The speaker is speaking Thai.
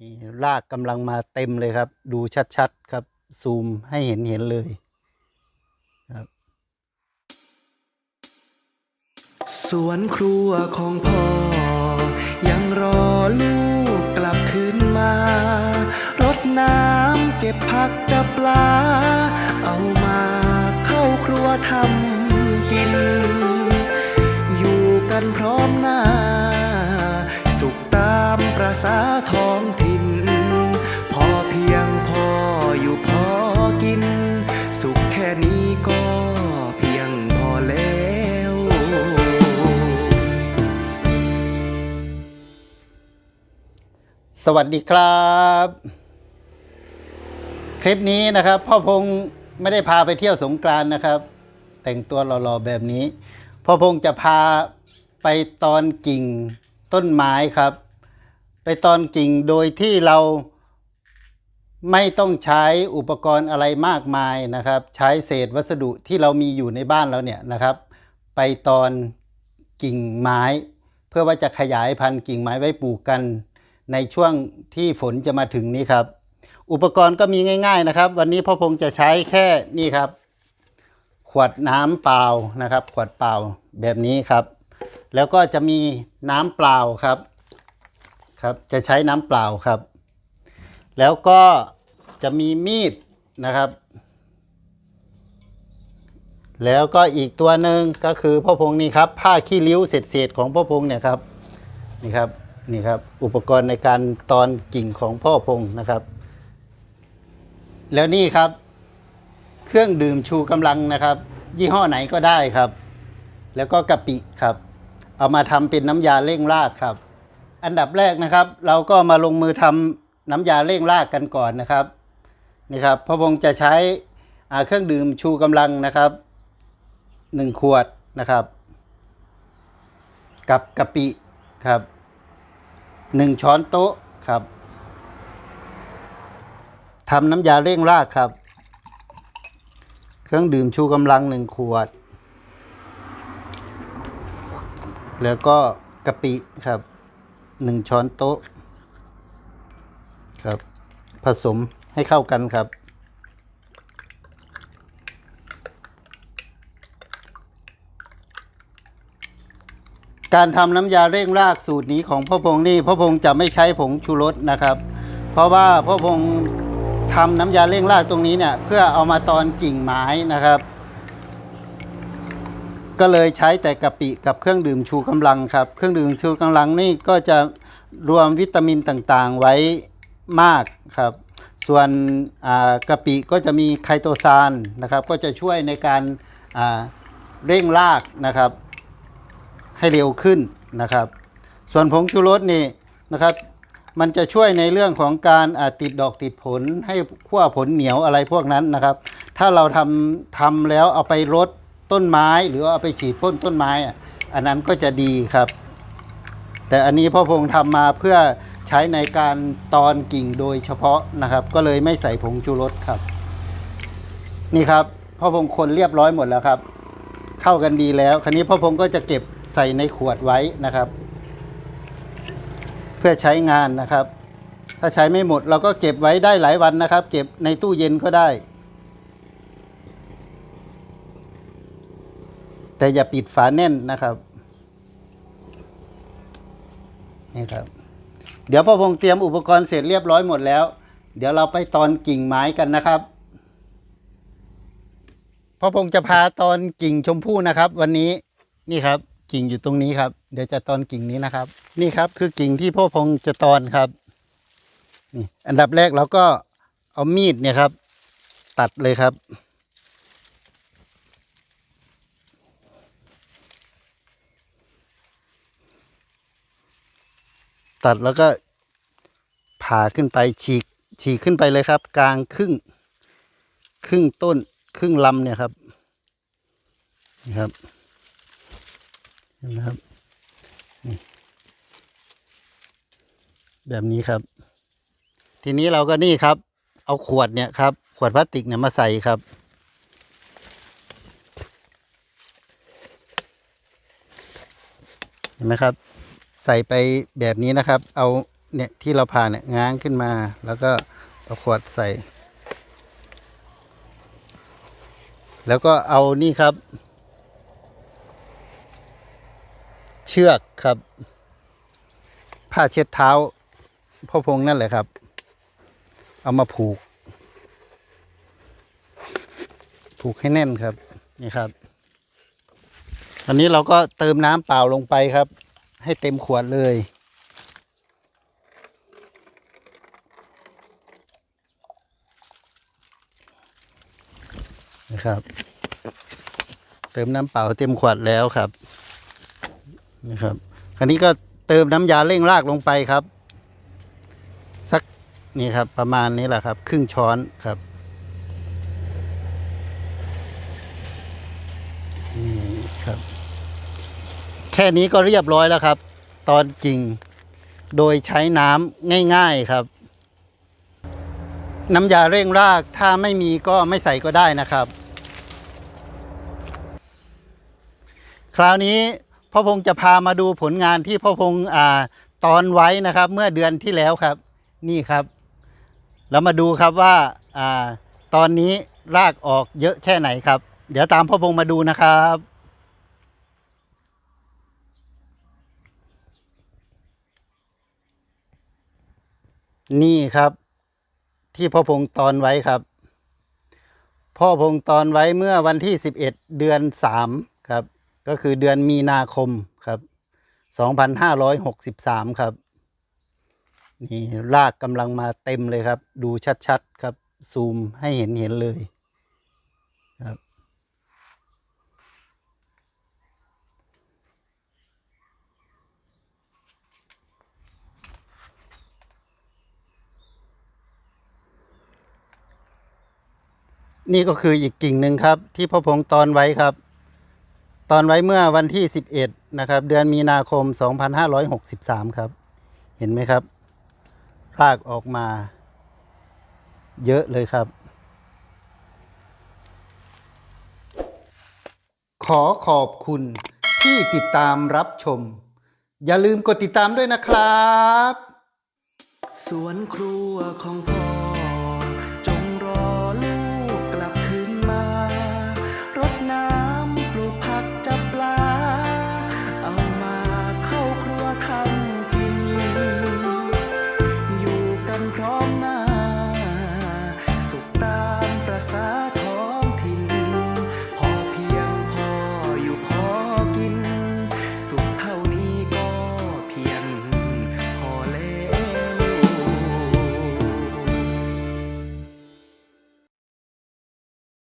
นี่รากกำลังมาเต็มเลยครับ ดูชัดๆครับ ซูมให้เห็นเห็นเลยสวนครัวของพ่อ ยังรอลูกกลับคืนมา รดน้ำเก็บผักจับปลา เอามาเข้าครัวทำกิน อยู่กันพร้อมหน้า สุขตามประษาทอ สวัสดีครับ คลิปนี้นะครับ พ่อพงษ์ไม่ได้พาไปเที่ยวสงกรานนะครับ แต่งตัวหล่อๆแบบนี้ พ่อพงษ์จะพาไปตอนกิ่งต้นไม้ครับ ไปตอนกิ่งโดยที่เราไม่ต้องใช้อุปกรณ์อะไรมากมายนะครับ ใช้เศษวัสดุที่เรามีอยู่ในบ้านเราเนี่ยนะครับ ไปตอนกิ่งไม้ เพื่อว่าจะขยายพันธุ์กิ่งไม้ไว้ปลูกกัน ในช่วงที่ฝนจะมาถึงนี้ครับ อุปกรณ์ก็มีง่าย ๆนะครับ วันนี้พ่อพงษ์จะใช้แค่นี่ครับ ขวดน้ำเปล่านะครับ ขวดเปล่าแบบนี้ครับ แล้วก็จะมีน้ำเปล่าครับครับจะใช้น้ำเปล่าครับ แล้วก็จะมีมีดนะครับ แล้วก็อีกตัวหนึ่งก็คือพ่อพงษ์นี่ครับ ผ้าขี้ริ้วเศษๆของพ่อพงษ์เนี่ยครับนี่ครับ นี่ครับอุปกรณ์ในการตอนกิ่งของพ่อพงษ์นะครับ แล้วนี่ครับ เครื่องดื่มชูกำลังนะครับ ยี่ห้อไหนก็ได้ครับ แล้วก็กะปิครับ เอามาทำเป็นน้ำยาเร่งรากครับ อันดับแรกนะครับ เราก็มาลงมือทำน้ำยาเร่งรากกันก่อนนะครับนี่ครับพ่อพงษ์จะใช้เครื่องดื่มชูกำลังนะครับหนึ่งขวดนะครับ กับกะปิครับ หนึ่งช้อนโต๊ะครับทำน้ำยาเร่งรากครับ เครื่องดื่มชูกำลังหนึ่งขวด แล้วก็กะปิครับหนึ่งช้อนโต๊ะครับ ผสมให้เข้ากันครับ การทำน้ำยาเร่งรากสูตรนี้ของพ่อพงษ์นี่พ่อพงษ์จะไม่ใช้ผงชูรสนะครับ เพราะว่าพ่อพงษ์ทำน้ำยาเร่งรากตรงนี้เนี่ยเพื่อเอามาตอนกิ่งไม้นะครับ ก็เลยใช้แต่กะปิกับเครื่องดื่มชูกำลังครับ เครื่องดื่มชูกำลังนี่ก็จะรวมวิตามินต่างๆไว้มากครับ ส่วนกะปิก็จะมีไคโตซานนะครับ ก็จะช่วยในการเร่งรากนะครับ ให้เร็วขึ้นนะครับ ส่วนผงชูรสนี่นะครับมันจะช่วยในเรื่องของการติดดอกติดผลให้ขั้วผลเหนียวอะไรพวกนั้นนะครับ ถ้าเราทำทำแล้วเอาไปรดต้นไม้หรือเอาไปฉีดพ่นต้นไม้ อันนั้นก็จะดีครับ แต่อันนี้พ่อพงษ์ทำมาเพื่อใช้ในการตอนกิ่งโดยเฉพาะนะครับ ก็เลยไม่ใส่ผงชูรสครับ นี่ครับพ่อพงษ์คนเรียบร้อยหมดแล้วครับ เข้ากันดีแล้ว คราวนี้พ่อพงษ์ก็จะเก็บ ใส่ในขวดไว้นะครับ เพื่อใช้งานนะครับ ถ้าใช้ไม่หมดเราก็เก็บไว้ได้หลายวันนะครับ เก็บในตู้เย็นก็ได้ แต่อย่าปิดฝาแน่นนะครับนี่ครับ เดี๋ยวพอพงษ์เตรียมอุปกรณ์เสร็จเรียบร้อยหมดแล้ว เดี๋ยวเราไปตอนกิ่งไม้กันนะครับพ่อพงษ์จะพาตอนกิ่งชมพู่นะครับ วันนี้นี่ครับ กิ่งอยู่ตรงนี้ครับ เดี๋ยวจะตอนกิ่งนี้นะครับ นี่ครับคือกิ่งที่พ่อพงจะตอนครับนี่อันดับแรกเราก็เอามีดเนี่ยครับ ตัดเลยครับ ตัดแล้วก็ผ่าขึ้นไปฉีกฉีกขึ้นไปเลยครับ กลางครึ่ง ครึ่งต้น ครึ่งลำเนี่ยครับนี่ครับ นไหมครับแบบนี้ครับ ทีนี้เราก็นี่ครับ เอาขวดเนี่ยครับ ขวดพลาสติกเนี่ยมาใส่ครับ เห็นไหมครับ ใส่ไปแบบนี้นะครับ เอาเนี่ยที่เราผ่าเนี่ยง้างขึ้นมา แล้วก็เอาขวดใส่ แล้วก็เอานี่ครับ เชือกครับ ผ้าเช็ดเท้าพ่อพงนั่นแหละครับ เอามาผูก ผูกให้แน่นครับนี่ครับ อันนี้เราก็เติมน้ำเปล่าลงไปครับ ให้เต็มขวดเลยนะครับ เติมน้ำเปล่าเต็มขวดแล้วครับ นะครับคราวนี้ก็เติมน้ำยาเร่งรากลงไปครับ สักนี่ครับประมาณนี้แหละครับ ครึ่งช้อนครับนี่ครับ แค่นี้ก็เรียบร้อยแล้วครับ ตอนจริงโดยใช้น้ำง่าย ๆครับน้ำยาเร่งรากถ้าไม่มีก็ไม่ใส่ก็ได้นะครับ คราวนี้ พ่อพงษ์จะพามาดูผลงานที่พ่อพงษ์อ่าตอนไว้นะครับ เมื่อเดือนที่แล้วครับ นี่ครับแล้วมาดูครับว่าอ่าตอนนี้รากออกเยอะแค่ไหนครับ เดี๋ยวตามพ่อพงษ์มาดูนะครับนี่ครับ ที่พ่อพงษ์ตอนไว้ครับ พ่อพงษ์ตอนไว้เมื่อวันที่ 11 เดือน 3 ครับ ก็คือเดือนมีนาคมครับ 2563 ครับ นี่รากกำลังมาเต็มเลยครับ ดูชัดๆ ครับ ซูมให้เห็นเห็นเลยครับ นี่ก็คืออีกกิ่งหนึ่งครับ ที่พ่อพงษ์ตอนไว้ครับ ตอนไว้เมื่อวันที่ 11 นะครับ เดือนมีนาคม 2563 ครับ เห็นไหมครับ รากออกมา เยอะเลยครับ ขอขอบคุณที่ติดตามรับชม อย่าลืมกดติดตามด้วยนะครับ สวนครัวของพ่อ